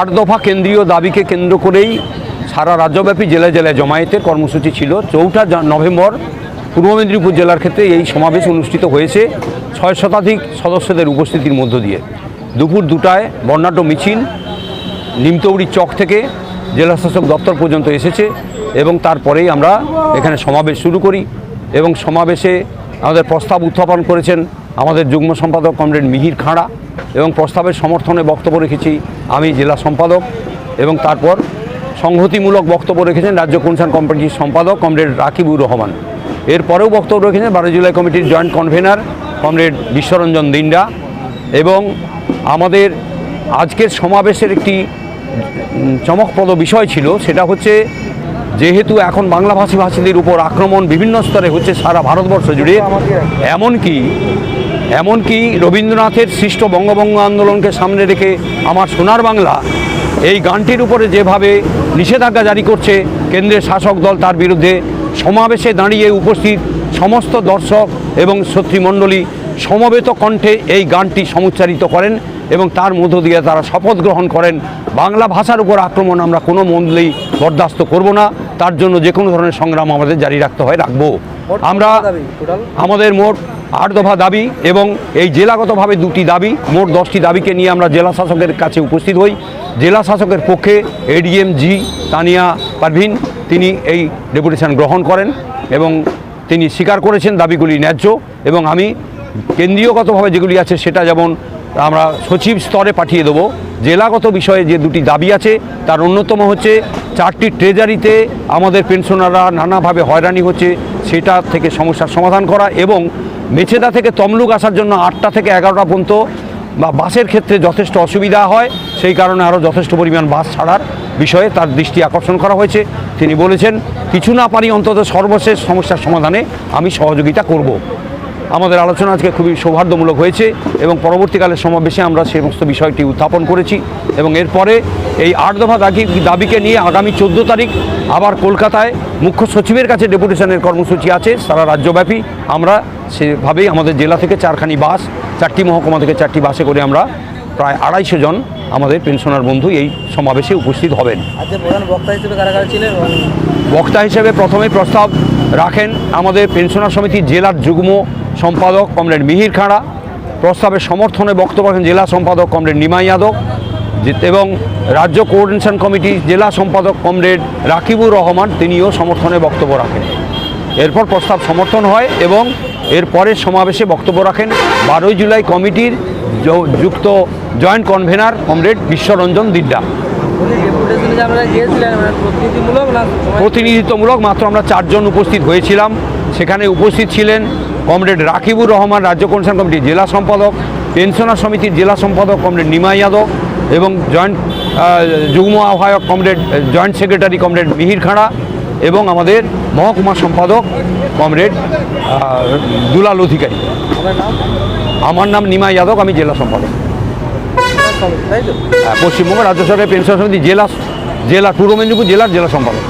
আট দফা কেন্দ্রীয় দাবিকে কেন্দ্র করেই সারা রাজ্যব্যাপী জেলায় জেলায় জমায়েতের কর্মসূচি ছিল। চৌঠা নভেম্বর পূর্ব মেদিনীপুর জেলার ক্ষেত্রে এই সমাবেশ অনুষ্ঠিত হয়েছে ছয় শতাধিক সদস্যদের উপস্থিতির মধ্য দিয়ে। দুপুর দুটায় বর্ণাঢ্য মিছিল, নিমতৌড়ি চক থেকে জেলা শাসক দপ্তর পর্যন্ত এসেছে এবং তারপরেই আমরা এখানে সমাবেশ শুরু করি এবং সমাবেশে আমাদের প্রস্তাব উত্থাপন করেছেন আমাদের যুগ্ম সম্পাদক কমরেড মিহির খাঁড়া। এবং প্রস্তাবের সমর্থনে বক্তব্য রেখেছি আমি জেলা সম্পাদক এবং তারপর সংহতিমূলক বক্তব্য রেখেছেন রাজ্য কনসার্ন কমিটির সম্পাদক কমরেড রাকিবুর রহমান। এরপরেও বক্তব্য রেখেছেন বারো জুলাই কমিটির joint convener comrade Biswaranjan Dinda এবং আমাদের আজকের সমাবেশের একটি চমকপ্রদ বিষয় ছিল, সেটা হচ্ছে যেহেতু এখন বাংলাভাষী ভাষীদের উপর আক্রমণ বিভিন্ন স্তরে হচ্ছে সারা ভারতবর্ষ জুড়ে, এমনকি এমনকি রবীন্দ্রনাথের সৃষ্ট বঙ্গভঙ্গ আন্দোলনকে সামনে রেখে আমার সোনার বাংলা এই গানটির উপরে যেভাবে নিষেধাজ্ঞা জারি করছে কেন্দ্রের শাসক দল তার বিরুদ্ধে সমাবেশে দাঁড়িয়ে উপস্থিত সমস্ত দর্শক এবং শত্রুমণ্ডলী সমবেত কণ্ঠে এই গানটি সমুচ্চারিত করেন এবং তার মধ্য দিয়ে তারা শপথ গ্রহণ করেন। বাংলা ভাষার উপর আক্রমণ আমরা কোনো মূল্যেই বরদাস্ত করব না। তার জন্য যে কোনো ধরনের সংগ্রাম আমাদের জারি রাখতে হয় রাখব। আমরা আমাদের মোট আট দফা দাবি এবং এই জেলাগতভাবে দুটি দাবি, মোট দশটি দাবিকে নিয়ে আমরা জেলা শাসকের কাছে উপস্থিত হই। জেলা শাসকের পক্ষে এডিএম জি তানিয়া পারভিন তিনি এই ডেপুটেশন গ্রহণ করেন এবং তিনি স্বীকার করেছেন দাবিগুলি ন্যায্য এবং আমি কেন্দ্রীয়গতভাবে যেগুলি আছে সেটা যেমন আমরা সচিব স্তরে পাঠিয়ে দেবো। জেলাগত বিষয়ে যে দুটি দাবি আছে, তার অন্যতম হচ্ছে চারটি ট্রেজারিতে আমাদের পেনশনাররা নানাভাবে হয়রানি হচ্ছে, সেটা থেকে সমস্যার সমাধান করা এবং মেছেদা থেকে তমলুক আসার জন্য আটটা থেকে এগারোটা পর্যন্ত বা বাসের ক্ষেত্রে যথেষ্ট অসুবিধা হয়। সেই কারণে আরও যথেষ্ট পরিমাণ বাস ছাড়ার বিষয়ে তার দৃষ্টি আকর্ষণ করা হয়েছে। তিনি বলেছেন, কিছু না পারি অন্তত সর্বশেষ সমস্যার সমাধানে আমি সহযোগিতা করব। আমাদের আলোচনা আজকে খুবই সৌহার্দ্যমূলক হয়েছে এবং পরবর্তীকালে সমাবেশে আমরা সমস্ত বিষয়টি উত্থাপন করেছি এবং এরপরে এই আট দফা দাবি দাবিকে নিয়ে আগামী চোদ্দ তারিখ আবার কলকাতায় মুখ্য সচিবের কাছে ডেপুটেশনের কর্মসূচি আছে। সারা রাজ্যব্যাপী আমরা সেভাবেই আমাদের জেলা থেকে চারখানি বাস চারটি মহকুমা থেকে চারটি বাসে করে আমরা প্রায় আড়াইশো জন আমাদের পেনশনার বন্ধু এই সমাবেশে উপস্থিত হবেন। বক্তা হিসেবে এবং বক্তা হিসেবে প্রথমে প্রস্তাব রাখেন আমাদের পেনশনার সমিতির জেলার যুগ্ম সম্পাদক কমরেড মিহির খাঁড়া প্রস্তাবের সমর্থনে বক্তব্য রাখেন জেলা সম্পাদক কমরেড নিমাই যাদব এবং রাজ্য কোঅর্ডিনেশন কমিটি জেলা সম্পাদক কমরেড রাকিবুর রহমান তিনিও সমর্থনে বক্তব্য রাখেন। এরপর প্রস্তাব সমর্থন হয় এবং এর পরের সমাবেশে বক্তব্য রাখেন বারোই জুলাই কমিটির যুক্ত জয়েন্ট কনভেনার কমরেড বিশ্বরঞ্জন দিড্ডা। প্রতিনিধিত্বমূলক মাত্র আমরা চারজন উপস্থিত হয়েছিলাম। সেখানে উপস্থিত ছিলেন কমরেড রাকিবুর রহমান রাজ্য কমিশন কমিটির জেলা সম্পাদক, পেনশনার সমিতির জেলা সম্পাদক কমরেড নিমাই যাদব এবং জয়েন্ট যুগ্ম আহ্বায়ক comrade, joint secretary comrade Mihir Khara এবং আমাদের মহকুমা সম্পাদক কমরেড দুলাল অধিকারী। আমার নাম নিমাই যাদব আমি জেলা সম্পাদক। হ্যাঁ, পশ্চিমবঙ্গ রাজ্য সরকারের পেনশন সমিতি জেলা জেলা পূর্ব মেদিনীপুর জেলার জেলা সম্পাদক।